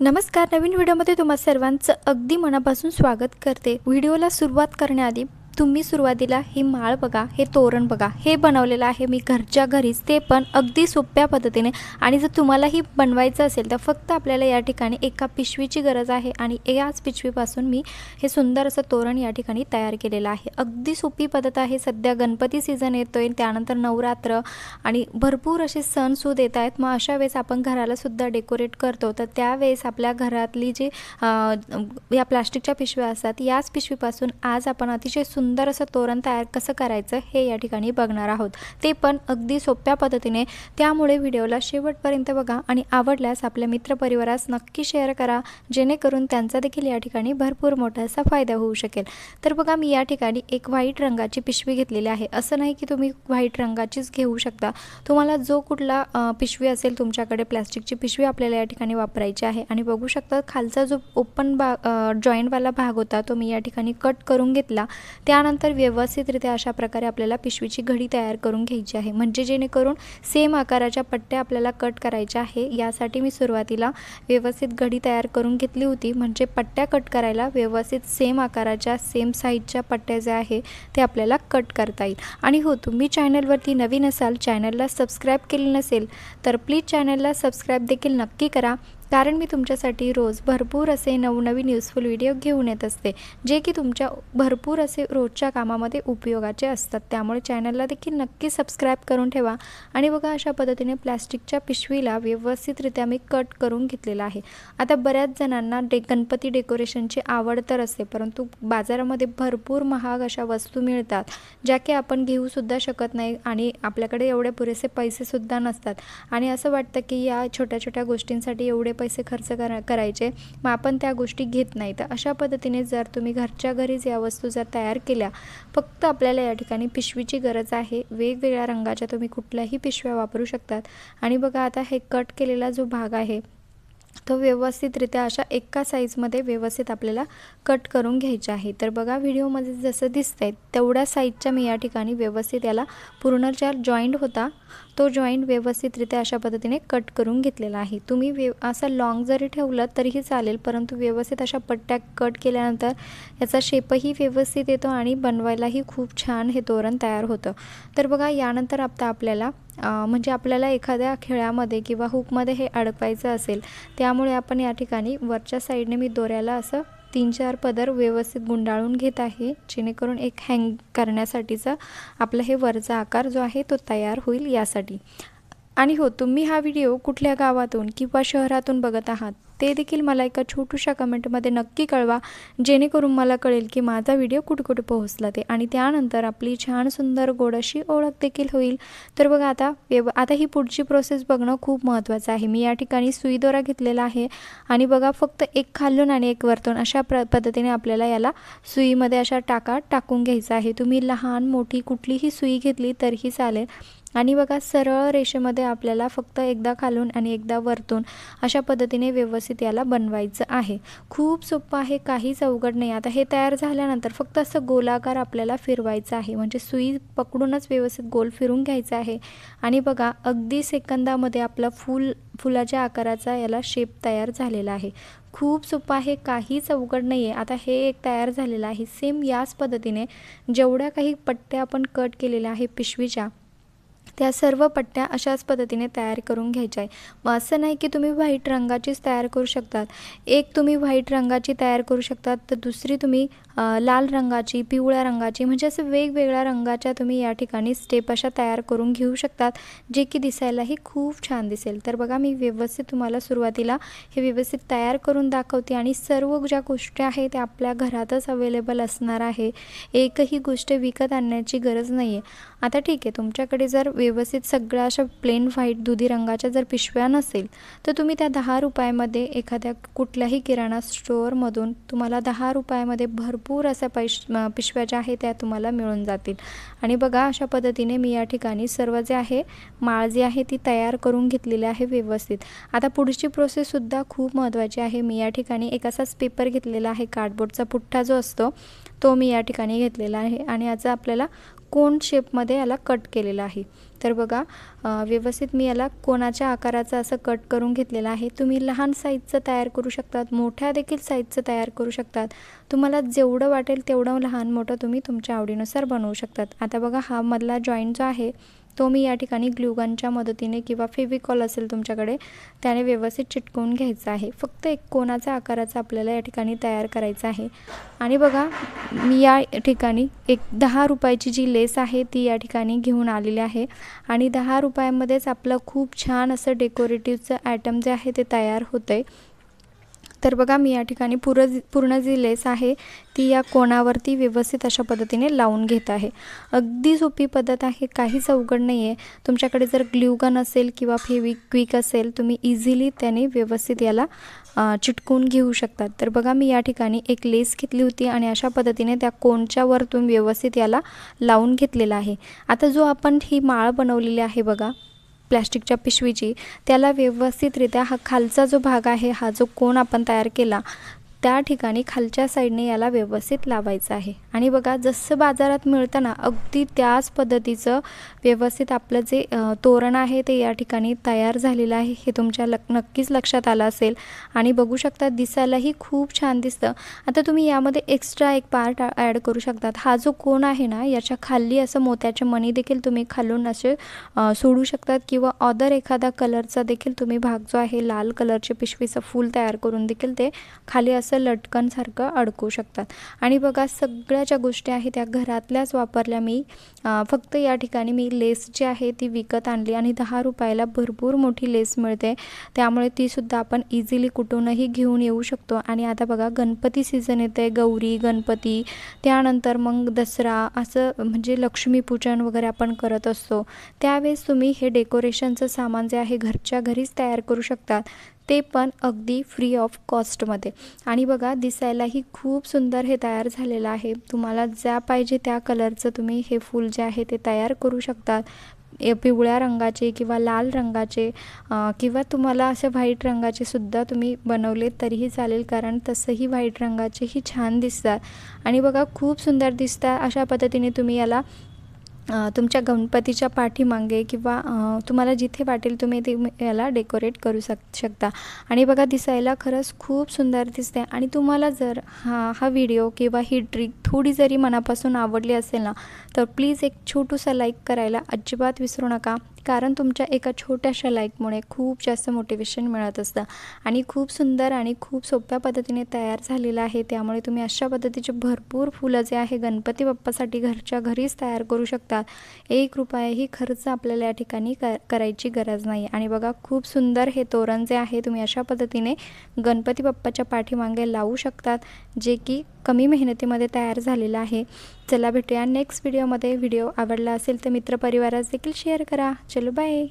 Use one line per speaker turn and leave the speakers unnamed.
नमस्कार नवीन व्हिडिओमध्ये तुम्हा सर्वांचं अगदी मनापासून स्वागत करते. व्हिडिओला सुरुवात करण्याआधी तुम्ही सुरुवातीला ही माळ बघा हे तोरण बघा हे बनवलेलं आहे मी घरच्या घरीच ते पण अगदी सोप्या पद्धतीने. आणि जर तुम्हालाही बनवायचं असेल तर फक्त आपल्याला या ठिकाणी एका पिशवीची गरज आहे आणि याच पिशवीपासून मी हे सुंदर असं तोरण या ठिकाणी तयार केलेलं आहे. अगदी सोपी पद्धत आहे. सध्या गणपती सीझन येतो आहे त्यानंतर नवरात्र आणि भरपूर असे सणसूद येत आहेत. मग अशा वेळेस आपण घरालासुद्धा डेकोरेट करतो. तर त्यावेळेस आपल्या घरातली जी या प्लास्टिकच्या पिशव्या असतात याच पिशवीपासून आज आपण अतिशय सुंदर सुंदर असं तोरण तयार कसं करायचं हे या ठिकाणी बघणार आहोत. ते पण अगदी सोप्या पद्धतीने. त्यामुळे व्हिडिओला शेवटपर्यंत बघा आणि आवडल्यास आपल्या मित्रपरिवारास नक्की शेअर करा. जेणेकरून त्यांचा देखील या ठिकाणी भरपूर मोठा असा फायदा होऊ शकेल. तर बघा मी या ठिकाणी एक व्हाईट रंगाची पिशवी घेतलेली आहे. असं नाही की तुम्ही व्हाईट रंगाचीच घेऊ शकता. तुम्हाला जो कुठला पिशवी असेल तुमच्याकडे प्लॅस्टिकची पिशवी आपल्याला या ठिकाणी वापरायची आहे. आणि बघू शकता खालचा जो ओपन बा जॉईंटवाला भाग होता तो मी या ठिकाणी कट करून घेतला. त्या त्यानंतर व्यवस्थितरित्या अशा प्रकारे आपल्याला पिशवीची घडी तयार करून घ्यायची आहे. म्हणजे जेणेकरून सेम आकाराच्या पट्ट्या आपल्याला कट करायच्या आहे. यासाठी मी सुरुवातीला व्यवस्थित घडी तयार करून घेतली होती. म्हणजे पट्ट्या कट करायला व्यवस्थित सेम आकाराच्या सेम साईजच्या पट्ट्या ज्या आहे ते आपल्याला कट करता येईल. आणि हो तुम्ही चॅनलवरती नवीन असाल चॅनलला सबस्क्राईब केली नसेल तर प्लीज चॅनलला सबस्क्राईब देखील नक्की करा. कारण मी तुमच्यासाठी रोज भरपूर असे नवनवीन युजफुल व्हिडिओ घेऊन येत असते जे की तुमच्या भरपूर असे रोजच्या कामामध्ये उपयोगाचे असतात. त्यामुळे चॅनलला देखील नक्की सबस्क्राईब करून ठेवा. आणि बघा अशा पद्धतीने प्लॅस्टिकच्या पिशवीला व्यवस्थितरित्या मी कट करून घेतलेला आहे. आता बऱ्याच जणांना डे गणपती डेकोरेशनची आवड तर असते परंतु बाजारामध्ये भरपूर महाग अशा वस्तू मिळतात ज्या की आपण घेऊसुद्धा शकत नाही आणि आपल्याकडे एवढे पुरेसे पैसेसुद्धा नसतात. आणि असं वाटतं की या छोट्या छोट्या गोष्टींसाठी एवढे पैसे खर्च करा करायचे मग आपण त्या गोष्टी घेत नाही. तर अशा पद्धतीने जर तुम्ही घरच्या घरीच या वस्तू जर तयार केल्या फक्त आपल्याला या ठिकाणी पिशवीची गरज आहे. वेगवेगळ्या रंगाच्या तुम्ही कुठल्याही पिशव्या वापरू शकतात. आणि बघा आता हे कट केलेला जो भाग आहे तो व्यवस्थितरित्या अशा एका साईजमध्ये व्यवस्थित आपल्याला कट करून घ्यायचा आहे. तर बघा व्हिडिओमध्ये जसं दिसतंय तेवढ्या साईजच्या मी या ठिकाणी व्यवस्थित याला पूर्ण ज्या जॉईंट होता तो जॉईंट व्यवस्थितरित्या अशा पद्धतीने कट करून घेतलेला आहे. तुम्ही व्यव असा लॉंग जरी ठेवलं तरीही चालेल परंतु व्यवस्थित अशा पट्ट्या कट केल्यानंतर याचा शेपही व्यवस्थित येतो आणि बनवायलाही खूप छान हे तोरण तयार होतं. तर बघा यानंतर आता आपल्याला म्हणजे आपल्याला एखाद्या खेळामध्ये किंवा हुकमध्ये हे अडकवायचं असेल त्यामुळे आपण या ठिकाणी वरच्या साईडने मी दोऱ्याला असं तीन चार पदर व्यवस्थित गुंडाळून घेत आहे जेणेकरून एक हँग करण्यासाठीचा आपला हे वरचा आकार जो आहे तो तयार होईल यासाठी. आणि हो तुम्ही हा व्हिडिओ कुठल्या गावातून किंवा शहरातून बघत आहात? ते देखील मला एका छोटूशा कमेंटमध्ये नक्की कळवा जेणेकरून मला कळेल की माझा व्हिडिओ कुठे कुठे पोहोचला ते. आणि त्यानंतर आपली छान सुंदर गोड अशी ओळख देखील होईल. तर बघा आता व्यव आता ही पुढची प्रोसेस बघणं खूप महत्त्वाचं आहे. मी या ठिकाणी सुई दोरा घेतलेला आहे. आणि बघा फक्त एक खालून आणि एक वरतून अशा प्र पद्धतीने आपल्याला याला सुईमध्ये अशा टाका टाकून घ्यायचा आहे. तुम्ही लहान मोठी कुठलीही सुई घेतली तरीही चालेल. आणि बघा सरळ रेषेमध्ये आपल्याला फक्त एकदा खालून आणि एकदा वरतून अशा पद्धतीने व्यवस्थित याला बनवायचं आहे. खूप सोपं आहे काहीच अवघड नाही. आता हे तयार झाल्यानंतर फक्त असं गोलाकार आपल्याला फिरवायचं आहे. म्हणजे सुई पकडूनच व्यवस्थित गोल फिरून घ्यायचं आहे. आणि बघा अगदी सेकंदामध्ये आपला फूल फुलाच्या आकाराचा याला शेप तयार झालेला आहे. खूप सोपं आहे काहीच अवघड नाही आहे आता हे एक तयार झालेलं आहे. सेम याच पद्धतीने जेवढ्या काही पट्ट्या आपण कट केलेल्या आहे पिशवीच्या त्या सर्व पट्ट्या अशाच पद्धतीने तयार करून घ्यायच्या आहे मग असं नाही की तुम्ही व्हाईट रंगाचीच तयार करू शकतात. एक तुम्ही व्हाईट रंगाची तयार करू शकतात तर दुसरी तुम्ही लाल रंगाची पिवळ्या रंगाची म्हणजे असं वेगवेगळ्या रंगाच्या तुम्ही या ठिकाणी स्टेप अशा तयार करून घेऊ शकतात जे की दिसायलाही खूप छान दिसेल. तर बघा मी व्यवस्थित तुम्हाला सुरुवातीला हे व्यवस्थित तयार करून दाखवते आणि सर्व ज्या गोष्टी आहेत त्या आपल्या घरातच अवेलेबल असणार आहे. एकही गोष्ट विकत आणण्याची गरज नाही आहे आता ठीक आहे तुमच्याकडे जर व्यवस्थित सगळ्या अशा प्लेन व्हाईट दुधी रंगाच्या जर पिशव्या नसेल तर तुम्ही त्या दहा रुपयामध्ये एखाद्या कुठल्याही किराणा स्टोअरमधून तुम्हाला दहा रुपयामध्ये भरपूर अशा पैश पिशव्या ज्या आहे त्या तुम्हाला मिळून जातील. आणि बघा अशा पद्धतीने मी या ठिकाणी सर्व जे आहे माळ जी आहे ती तयार करून घेतलेली आहे व्यवस्थित. आता पुढची प्रोसेससुद्धा खूप महत्त्वाची आहे. मी या ठिकाणी एक असाच पेपर घेतलेला आहे. कार्डबोर्डचा पुठ्ठा जो असतो तो मी या ठिकाणी घेतलेला आहे. आणि याचा आपल्याला कोण शेपमध्ये याला कट केलेलं आहे. तर बघा व्यवस्थित मी याला कोणाच्या आकाराचं असं कट करून घेतलेलं आहे. तुम्ही लहान साईजचं तयार करू शकतात मोठ्या देखील साईजचं तयार करू शकतात. तुम्हाला जेवढं वाटेल तेवढं लहान मोठं तुम्ही तुमच्या आवडीनुसार बनवू शकतात. आता बघा हा मधला जॉईंट जो आहे तो मी या ठिकाणी ग्लुगनच्या मदतीने किंवा फेविकॉल असेल तुमच्याकडे त्याने व्यवस्थित चिटकवून घ्यायचं आहे. फक्त एक कोणाचा आकाराचा आपल्याला या ठिकाणी तयार करायचा आहे. आणि बघा मी या ठिकाणी एक दहा रुपयाची जी लेस आहे ती या ठिकाणी घेऊन आलेली आहे. आणि दहा रुपयामध्येच आपलं खूप छान असं डेकोरेटिव्हचं ॲटम जे आहे ते तयार होतं आहे तर बघा मी या ठिकाणी पुर पूर्ण जी लेस आहे ती या कोणावरती व्यवस्थित अशा पद्धतीने लावून घेत आहे. अगदी सोपी पद्धत आहे काहीच अवघड नाही आहे तुमच्याकडे जर ग्ल्यूगन असेल किंवा फेविक्विक असेल तुम्ही इझिली त्याने व्यवस्थित याला चिटकून घेऊ शकतात. तर बघा मी या ठिकाणी एक लेस घेतली होती आणि अशा पद्धतीने त्या कोणच्या वरतून व्यवस्थित याला लावून घेतलेला आहे. आता जो आपण ही माळ बनवलेली आहे बघा प्लॅस्टिकच्या पिशवीची त्याला व्यवस्थितरित्या हा खालचा जो भाग आहे हा जो कोण आपण तयार केला त्या ठिकाणी खालच्या साईडने याला व्यवस्थित लावायचं आहे. आणि बघा जसं बाजारात मिळतं ना अगदी त्याच पद्धतीचं व्यवस्थित आपलं जे तोरण आहे ते या ठिकाणी तयार झालेलं आहे. हे तुमच्या लक नक्कीच लक्षात आलं असेल. आणि बघू शकता दिसायलाही खूप छान दिसतं. आता तुम्ही यामध्ये एक्स्ट्रा एक पार्ट ॲड करू शकतात. हा जो कोण आहे ना याच्या खाली असं मोत्याचे मणी देखील तुम्ही खालून असे सोडू शकतात. किंवा ऑदर एखादा कलरचा देखील तुम्ही भाग जो आहे लाल कलरचे पिशवीचं फूल तयार करून देखील ते खाली असं लटकनसारखं अडकवू शकतात. आणि बघा सगळ्या ज्या गोष्टी आहेत त्या घरातल्याच वापरल्या. मी फक्त या ठिकाणी मी लेस जी आहे ती विकत आणली आणि दहा रुपयाला भरपूर मोठी लेस मिळते. त्यामुळे तीसुद्धा आपण इझिली कुठूनही घेऊन येऊ शकतो. आणि आता बघा गणपती सीझन येते गौरी गणपती. त्यानंतर मग दसरा असं म्हणजे लक्ष्मीपूजन वगैरे आपण करत असतो. त्यावेळेस तुम्ही हे डेकोरेशनचं सामान जे आहे घरच्या घरीच तयार करू शकतात. ते पण अगदी फ्री ऑफ कॉस्टमध्ये आणि बघा दिसायलाही खूप सुंदर हे तयार झालेलं आहे. तुम्हाला ज्या पाहिजे त्या कलरचं तुम्ही हे फूल जे आहे ते तयार करू शकतात. पिवळ्या रंगाचे किंवा लाल रंगाचे किंवा तुम्हाला असे व्हाईट रंगाचे सुद्धा तुम्ही बनवले तरीही चालेल कारण तसंही व्हाईट रंगाचेही छान दिसतात. आणि बघा खूप सुंदर दिसतात अशा पद्धतीने तुम्ही याला तुमच्या गणपतीच्या पाठीमागे किंवा तुम्हाला जिथे वाटेल तुम्ही ते याला डेकोरेट करू शक शकता. आणि बघा दिसायला खरंच खूप सुंदर दिसते आणि तुम्हाला जर हा हा व्हिडिओ किंवा ही ट्रिक थोडी जरी मनापासून आवडली असेल ना तर प्लीज एक छोटूसा लाईक करायला अजिबात विसरू नका. कारण तुमच्या एका छोट्याशा लाईकमुळे खूप जास्त मोटिवेशन मिळत असतं. आणि खूप सुंदर आणि खूप सोप्या पद्धतीने तयार झालेलं आहे. त्यामुळे तुम्ही अशा पद्धतीचे भरपूर फुलं जे आहे गणपती बाप्पासाठी घरच्या घरीच तयार करू शकतात एक रुपयाही खर्च आपल्याला या ठिकाणी क करायची गरज नाही. आणि बघा खूप सुंदर हे तोरण जे आहे तुम्ही अशा पद्धतीने गणपती बाप्पाच्या पाठीमागे लावू शकतात जे की कमी मेहनतीमध्ये तयार झालेलं आहे. चला भेटूया नेक्स्ट व्हिडिओमध्ये व्हिडिओ आवडला असेल तर मित्रपरिवारास देखील शेअर करा. चलो बाय